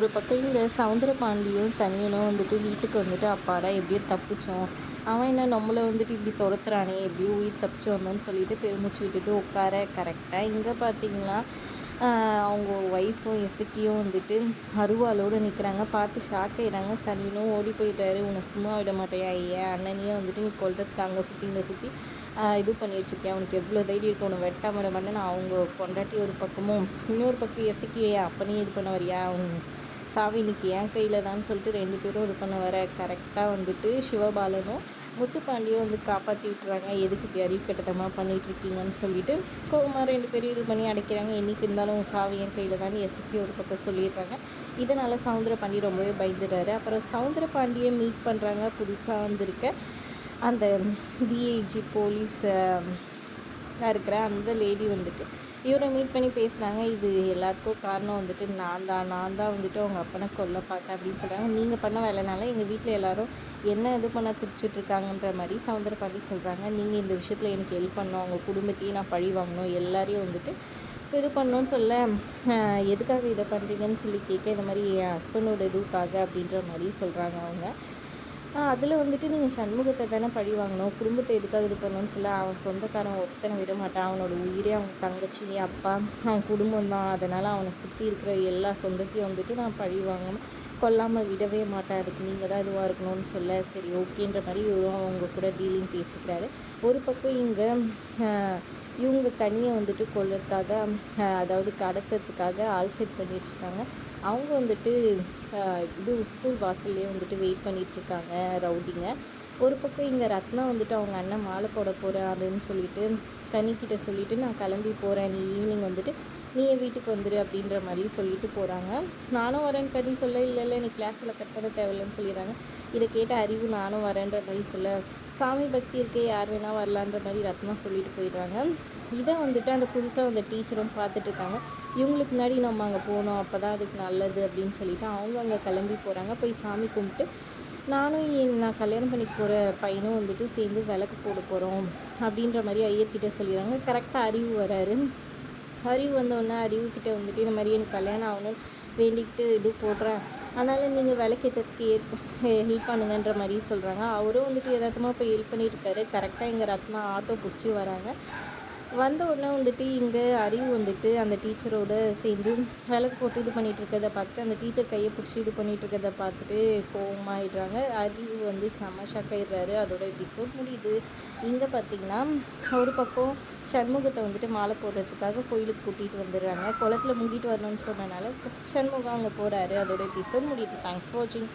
ஒரு பக்கம் இங்கே சவுந்தரபாண்டியும் சனியனும் வந்துட்டு வீட்டுக்கு வந்துட்டு அப்பாடா எப்படியோ தப்பிச்சோம். அவன் என்ன நம்மளை வந்துட்டு இப்படி துரத்துறானே எப்படியோ உயிர் தப்பிச்சு வந்தோன்னு சொல்லிட்டு பெருமிச்சு விட்டுட்டு உட்கார கரெக்டாக இங்கே பார்த்தீங்கன்னா அவங்க ஒய்ஃபும் எசக்கியும் வந்துட்டு அருவாலோடு நிற்கிறாங்க பார்த்து ஷாக் ஆகிடுறாங்க சனியனும் ஓடி போயிட்டாரு. உன்னை சும்மா விட மாட்டேன் ஐயா? அண்ணனையும் வந்துட்டு நீ கொல்றதுக்கு அங்கே சுற்றி இங்கே சுற்றி இது பண்ணி வச்சுருக்கேன் அவனுக்கு எவ்வளோ தைரியம் இருக்கும் உன்னை வெட்டாம விட மாட்டேன்னு அவங்க பொண்டாட்டி ஒரு பக்கமும் இன்னொரு பக்கம் எசக்கியே அப்பனையும் இது பண்ண வரியா? அவங்க சாவி இன்னைக்கு என் கையில் தான் சொல்லிட்டு ரெண்டு பேரும் இது பண்ண வர கரெக்டாக வந்துட்டு சிவபாலனும் முத்துப்பாண்டியும் வந்து காப்பாற்றி விட்டுறாங்க. எதுக்கு இப்படி அறிவு கட்டத்தமாக பண்ணிகிட்ருக்கீங்கன்னு சொல்லிட்டு கோபமாக ரெண்டு பேரும் இது பண்ணி அடைக்கிறாங்க. என்றைக்கு இருந்தாலும் சாவி என் கையில் தான் எசுக்கி ஒரு பக்கம் சொல்லிடுறாங்க. இதனால் சவுந்தர பாண்டி ரொம்பவே பயந்துடுறாரு. அப்புறம் சவுந்தர பாண்டியை மீட் பண்ணுறாங்க புதுசாக வந்திருக்க அந்த டிஐஜி போலீஸ் இருக்கிற அந்த லேடி வந்துட்டு. இவரை மீட் பண்ணி பேசுகிறாங்க இது எல்லாத்துக்கும் காரணம் வந்துட்டு நான் தான். நான் தான் வந்துட்டு அவங்க அப்பனை கொல்ல பார்த்தேன் அப்படின்னு சொல்கிறாங்க நீங்கள் பண்ண வேலைனால எங்கள் வீட்டில் எல்லோரும் என்ன இது பண்ண துடிச்சிட்ருக்காங்கன்ற மாதிரி சவுந்தர பாண்டி சொல்கிறாங்க நீங்கள் இந்த விஷயத்தில் எனக்கு ஹெல்ப் பண்ணணும். அவங்க குடும்பத்தையும் நான் பழி வாங்கணும். எல்லாரையும் வந்துட்டு இது பண்ணணும்னு சொல்ல எதுக்காக இதை பண்ணுறீங்கன்னு சொல்லி கேட்க இந்த மாதிரி என் ஹஸ்பண்டோட இதுக்காக அப்படின்ற மாதிரி சொல்கிறாங்க அவங்க. அதில் வந்துட்டு நீங்கள் சண்முகத்தை தானே பழி வாங்கணும்? குடும்பத்தை எதுக்காக இது பண்ணணும்னு சொல்ல அவன் சொந்தக்காரன் ஒருத்தனை விட மாட்டான். அவனோட உயிரே அவன் தங்கச்சி அப்பா அவன் குடும்பம் தான். அதனால் அவனை சுற்றி இருக்கிற எல்லா சொந்தத்தையும் வந்துட்டு நான் பழி வாங்கணும். கொல்லாமல் விடவே மாட்டேன். அதுக்கு நீங்கள் தான் இதுவாக இருக்கணும்னு சொல்ல சரி ஓகேன்ற மாதிரி இவரும் அவங்க கூட டீலிங் பேசிக்கிறாரு. ஒரு பக்கம் இங்கே இவங்க தனியை வந்துட்டு கொள்றதுக்காக அதாவது கடத்துறதுக்காக ஆல் செட் பண்ணி வச்சுருக்காங்க அவங்க வந்துட்டு இது ஸ்கூல் வாசல்லே வந்துட்டு வெயிட் பண்ணிகிட்ருக்காங்க ரவுடிங்க. ஒரு பக்கம் இங்கே ரத்னா வந்துட்டு அவங்க அண்ணன் மாலை போட போகிறாருன்னு சொல்லிட்டு கனிக்கிட்ட சொல்லிவிட்டு நான் கிளம்பி போகிறேன் நீ ஈவினிங் வந்துட்டு நீ என் வீட்டுக்கு வந்துடு அப்படின்ற மாதிரி சொல்லிட்டு போகிறாங்க நானும் வரேன்னு கனி சொல்ல இல்லை இல்லை. நீ கிளாஸில் கட் பண்ண தேவையில்லைன்னு சொல்லிடுறாங்க. இதை கேட்ட அறிவு நானும் வரேன்ற மாதிரி சொல்ல சாமி பக்தி இருக்கே. யார் வேணால் வரலான்ற மாதிரி ரத்னா சொல்லிட்டு போயிடுறாங்க. இதை வந்துட்டு அந்த புதுசாக அந்த டீச்சரும் பார்த்துட்ருக்காங்க இவங்களுக்கு முன்னாடி நம்ம அங்கே போனோம். அப்போ தான் அதுக்கு நல்லது அப்படின்னு சொல்லிட்டு அவங்க அங்கே கிளம்பி போகிறாங்க போய் சாமி கும்பிட்டு நானும் நான் கல்யாணம் பண்ணிக்க போகிற பையனும் வந்துட்டு சேர்ந்து விளக்கு போட போகிறோம் அப்படின்ற மாதிரி ஐயர்கிட்ட சொல்லிடுறாங்க. கரெக்டாக அறிவு வராரு. அறிவு வந்தோடனே அறிவுக்கிட்ட வந்துட்டு இந்த மாதிரி எனக்கு கல்யாணம் ஆகணும்னு வேண்டிக்கிட்டு இது போடுறேன். அதனால் நீங்கள் விளக்கேற்றதுக்கு ஏற்ப ஹெல்ப் பண்ணுங்கன்ற மாதிரி சொல்கிறாங்க அவரும் வந்துட்டு எதார்த்தமாக போய் ஹெல்ப் பண்ணியிருக்காரு கரெக்டாக எங்கள் ரத்னா ஆட்டோ பிடிச்சி வராங்க. வந்த உடனே வந்துட்டு இங்கே அறிவு வந்துட்டு அந்த டீச்சரோடு சேர்ந்து விளக்கு போட்டு இது பண்ணிகிட்டு இருக்கிறத பார்த்து அந்த டீச்சர் கையை பிடிச்சி இது பண்ணிகிட்டு இருக்கிறத பார்த்துட்டு கோவமாயிடுறாங்க. அறிவு வந்து செம ஷக்காயிடுறாரு அதோட எபிசோட் முடியுது. இங்கே பார்த்திங்கன்னா ஒரு பக்கம் சண்முகத்தை வந்துட்டு மாலை போடுறதுக்காக கோயிலுக்கு கூட்டிகிட்டு வந்துடுறாங்க. குளத்துல முங்கிட்டு வரணும்னு சொன்னனால சண்முகம் அங்கே போகிறாரு அதோட எபிசோட் முடியுது. தேங்க்ஸ் ஃபார் வாட்சிங்